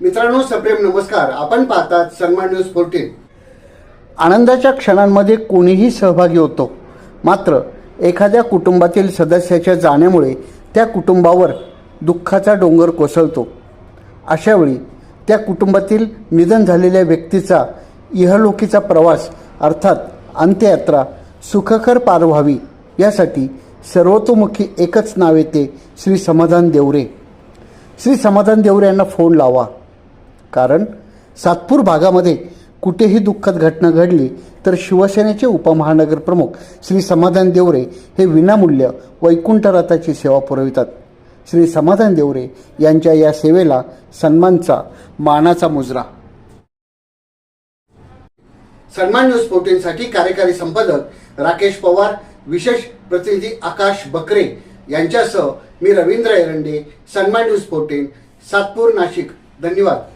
मित्रांनो सप्रेम नमस्कार. आपण पाहतात सन्मान न्यूज फोर्टीन आनंदाच्या क्षणांमध्ये कोणीही सहभागी होतो. मात्र एखाद्या कुटुंबातील सदस्याच्या जाण्यामुळे त्या कुटुंबावर दुःखाचा डोंगर कोसळतो. अशावेळी त्या कुटुंबातील निधन झालेल्या व्यक्तीचा इहलोकीचा प्रवास अर्थात अंत्ययात्रा सुखकर पार व्हावी यासाठी सर्वतोमुखी एकच नाव येते श्री समाधान देवरे. श्री समाधान देवरे यांना फोन लावा. कारण सातपूर भागामध्ये कुठेही दुःखद घटना घडली तर शिवसेनेचे उपमहानगर प्रमुख श्री समाधान देवरे हे विनामूल्य वैकुंठरथाची सेवा पुरवितात. श्री समाधान देवरे यांच्या या सेवेला सन्मानचा मानाचा मुजरा. सन्मान न्यूज फोर्टीनसाठी कार्यकारी संपादक राकेश पवार विशेष प्रतिनिधी आकाश बकरे यांच्यासह मी रवींद्र एरंडे सन्मान न्यूज फोर्टीन सातपूर नाशिक. धन्यवाद.